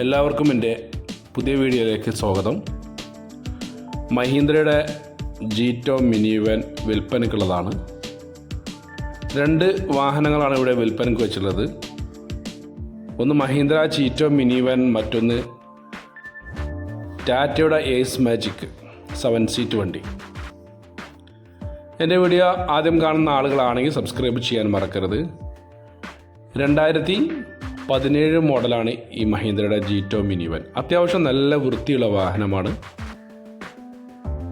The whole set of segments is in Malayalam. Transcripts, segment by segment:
എല്ലാവർക്കും എന്റെ പുതിയ വീഡിയോയിലേക്ക് സ്വാഗതം. മഹീന്ദ്രയുടെ ജീറ്റോ മിനി വാൻ വിൽപ്പനയ്ക്കുള്ളതാണ്. രണ്ട് വാഹനങ്ങളാണ് ഇവിടെ വിൽപ്പനയ്ക്ക് വെച്ചിട്ടുള്ളത്. ഒന്ന് മഹീന്ദ്ര ചീറ്റോ മിനി വാൻ മറ്റൊന്ന് ടാറ്റയുടെ ഏസ് മാജിക് സെവൻ സീറ്റ് വണ്ടി. എന്റെ വീഡിയോ ആദ്യം കാണുന്ന ആളുകളാണെങ്കിൽ സബ്സ്ക്രൈബ് ചെയ്യാൻ മറക്കരുത്. രണ്ടായിരത്തി പതിനേഴ് മോഡലാണ് ഈ മഹീന്ദ്രയുടെ ജീറ്റോ മിനി വൻ അത്യാവശ്യം നല്ല വൃത്തിയുള്ള വാഹനമാണ്.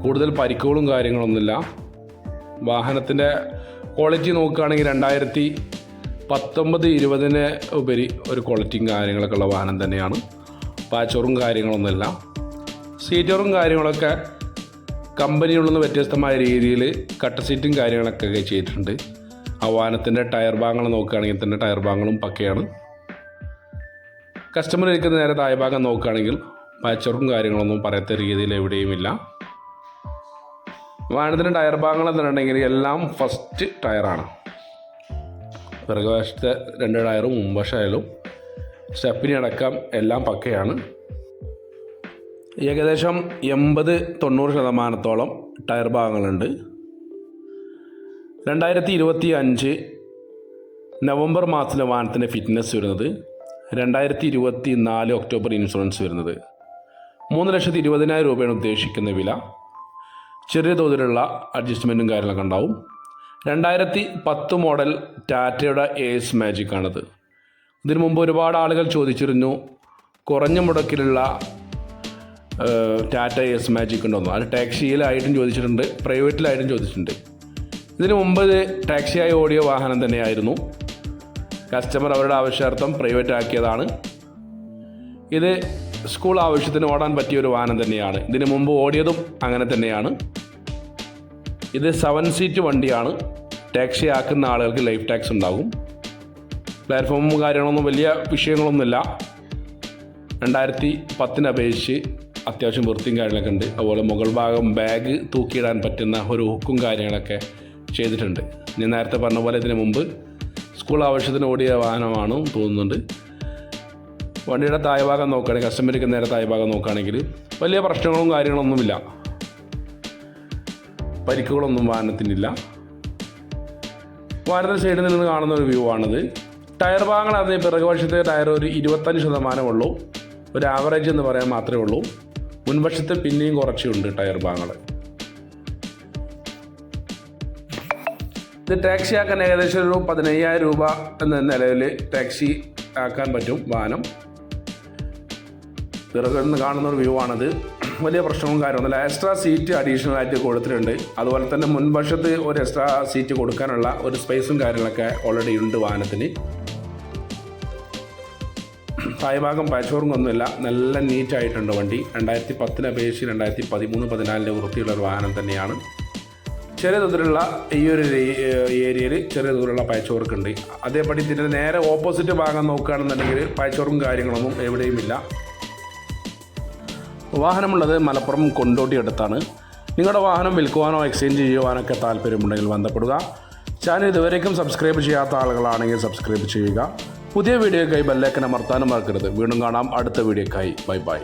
കൂടുതൽ പരിക്കുകളും കാര്യങ്ങളൊന്നുമില്ല. വാഹനത്തിന്റെ ക്വാളിറ്റി നോക്കുകയാണെങ്കിൽ രണ്ടായിരത്തി പത്തൊമ്പത് ഇരുപതിന് ഉപരി ഒരു ക്വാളിറ്റിയും കാര്യങ്ങളൊക്കെ ഉള്ള വാഹനം തന്നെയാണ്. പാച്ചോറും കാര്യങ്ങളൊന്നുമില്ല. സീറ്ററും കാര്യങ്ങളൊക്കെ കമ്പനിയിൽ വ്യത്യസ്തമായ രീതിയിൽ കട്ട സീറ്റും കാര്യങ്ങളൊക്കെ ചെയ്തിട്ടുണ്ട്. ആ വാഹനത്തിന്റെ ടയർ ഭാഗങ്ങൾ നോക്കുകയാണെങ്കിൽ തന്നെ ടയർ ഭാഗങ്ങളും പക്കയാണ്. കസ്റ്റമർ ഇരിക്കുന്ന നേരെ താഴെ ഭാഗം നോക്കുകയാണെങ്കിൽ പാച്ചറും കാര്യങ്ങളൊന്നും പറയാത്ത രീതിയിൽ എവിടെയുമില്ല. വാഹനത്തിന്റെ ടയർ ഭാഗങ്ങൾ എന്നുണ്ടെങ്കിൽ എല്ലാം ഫസ്റ്റ് ടയറാണ് പിറകുവശത്തെ രണ്ട് ടയറും മുൻവശമായാലും സ്റ്റെപ്പിനി അടക്കം എല്ലാം പക്കയാണ്. ഏകദേശം എൺപത് തൊണ്ണൂറ് ശതമാനത്തോളം ടയർ ഭാഗങ്ങളുണ്ട്. രണ്ടായിരത്തി ഇരുപത്തി അഞ്ച് നവംബർ മാസത്തിലെ വാഹനത്തിന്റെ ഫിറ്റ്നസ് വരുന്നത് രണ്ടായിരത്തി ഇരുപത്തി നാല് ഒക്ടോബർ ഇൻഷുറൻസ് വരുന്നത്. മൂന്ന് ലക്ഷത്തി ഇരുപതിനായിരം രൂപയാണ് ഉദ്ദേശിക്കുന്ന വില. ചെറിയ തോതിലുള്ള അഡ്ജസ്റ്റ്മെന്റും കാര്യങ്ങളൊക്കെ ഉണ്ടാവും. രണ്ടായിരത്തി പത്ത് മോഡൽ ടാറ്റയുടെ എസ് മാജിക് ആണത്. ഇതിനു മുമ്പ് ഒരുപാട് ആളുകൾ ചോദിച്ചിരുന്നു കുറഞ്ഞ മുടക്കിലുള്ള ടാറ്റ എസ് മാജിക് ഉണ്ടോന്ന് അത് ടാക്സിയിലായിട്ടും ചോദിച്ചിട്ടുണ്ട് പ്രൈവറ്റിലായിട്ടും ചോദിച്ചിട്ടുണ്ട്. ഇതിനു മുമ്പ് ടാക്സിയായി ഓടിയ വാഹനം തന്നെയായിരുന്നു. കസ്റ്റമർ അവരുടെ ആവശ്യാർത്ഥം പ്രൈവറ്റ് ആക്കിയതാണ്. ഇത് സ്കൂൾ ആവശ്യത്തിന് ഓടാൻ പറ്റിയ ഒരു വാഹനം തന്നെയാണ്. ഇതിനു മുമ്പ് ഓടിയതും അങ്ങനെ തന്നെയാണ്. ഇത് സെവൻ സീറ്റ് വണ്ടിയാണ്. ടാക്സി ആക്കുന്ന ആളുകൾക്ക് ലൈഫ് ടാക്സ് ഉണ്ടാകും. പ്ലാറ്റ്ഫോമും കാര്യങ്ങളൊന്നും വലിയ വിഷയങ്ങളൊന്നുമില്ല. രണ്ടായിരത്തി പത്തിന് അപേക്ഷിച്ച് അത്യാവശ്യം വൃത്തിയും കാര്യങ്ങളൊക്കെ ഉണ്ട്. അതുപോലെ മുകൾ ഭാഗം ബാഗ് തൂക്കിയിടാൻ പറ്റുന്ന ഒരു ഹുക്കും കാര്യങ്ങളൊക്കെ ചെയ്തിട്ടുണ്ട്. ഞാൻ നേരത്തെ പറഞ്ഞ പോലെ ഇതിന് മുമ്പ് സ്കൂൾ ആവശ്യത്തിന് ഓടിയ വാഹനമാണ് തോന്നുന്നുണ്ട്. വണ്ടിയുടെ താഴ്ഭാഗം നോക്കുകയാണെങ്കിൽ കസ്റ്റമർക്ക് നേരെ താഴ്ഭാഗം നോക്കുകയാണെങ്കിൽ വലിയ പ്രശ്നങ്ങളും കാര്യങ്ങളൊന്നുമില്ല. പരിക്കുകളൊന്നും വാഹനത്തിനില്ല. വാഹനത്തിന്റെ സൈഡിൽ നിന്ന് കാണുന്ന ഒരു വ്യൂ ആണിത് ടയർ ഭാഗങ്ങൾ അതിന് പിറകുവശത്തെ ടയർ ഒരു ഇരുപത്തഞ്ച് ശതമാനമുള്ളൂ ഒരു ആവറേജ് എന്ന് പറയാൻ മാത്രമേ ഉള്ളൂ. മുൻവശത്ത് പിന്നെയും കുറച്ചുണ്ട് ടയർ ഭാഗങ്ങൾ. ഇത് ടാക്സി ആക്കാൻ ഏകദേശം ഒരു പതിനയ്യായിരം രൂപ എന്ന നിലയിൽ ടാക്സി ആക്കാൻ പറ്റും വാഹനം. നിന്ന് കാണുന്ന ഒരു വ്യൂ ആണത്. വലിയ പ്രശ്നവും കാര്യമൊന്നുമില്ല എക്സ്ട്രാ സീറ്റ് അഡീഷണൽ ആയിട്ട് കൊടുത്തിട്ടുണ്ട്. അതുപോലെ തന്നെ മുൻവശത്ത് ഒരു എക്സ്ട്രാ സീറ്റ് കൊടുക്കാനുള്ള ഒരു സ്പേസും കാര്യങ്ങളൊക്കെ ഓൾറെഡി ഉണ്ട് വാഹനത്തിന്. തായ്ഭാഗം പാച്ചോറും ഒന്നുമില്ല. നല്ല നീറ്റായിട്ടുണ്ട് വണ്ടി. രണ്ടായിരത്തി പത്തിന് അപേക്ഷിച്ച് രണ്ടായിരത്തി പതിമൂന്ന് പതിനാലിന്റെ വൃത്തിയുള്ള ഒരു വാഹനം തന്നെയാണ്. ചെറിയ തോതിലുള്ള ഈ ഒരു ഏരിയയിൽ ചെറിയ തോതിലുള്ള ഉണ്ട് അതേപടി ഇതിന്റെ നേരെ ഓപ്പോസിറ്റ് ഭാഗം നോക്കുകയാണെന്നുണ്ടെങ്കിൽ പാച്ച് കാര്യങ്ങളൊന്നും എവിടെയുമില്ല. വാഹനമുള്ളത് മലപ്പുറം കൊണ്ടോട്ടി അടുത്താണ്. നിങ്ങളുടെ വാഹനം വിൽക്കുവാനോ എക്സ്ചേഞ്ച് ചെയ്യുവാനൊക്കെ താല്പര്യമുണ്ടെങ്കിൽ ബന്ധപ്പെടുക. ചാനൽ ഇതുവരേക്കും സബ്സ്ക്രൈബ് ചെയ്യാത്ത ആളുകളാണെങ്കിൽ സബ്സ്ക്രൈബ് ചെയ്യുക. പുതിയ വീഡിയോക്കായി ബെല്ലേക്കൻ അമർത്താനും മറക്കരുത്. വീണ്ടും കാണാം. അടുത്ത വീഡിയോക്കായി ബൈ ബൈ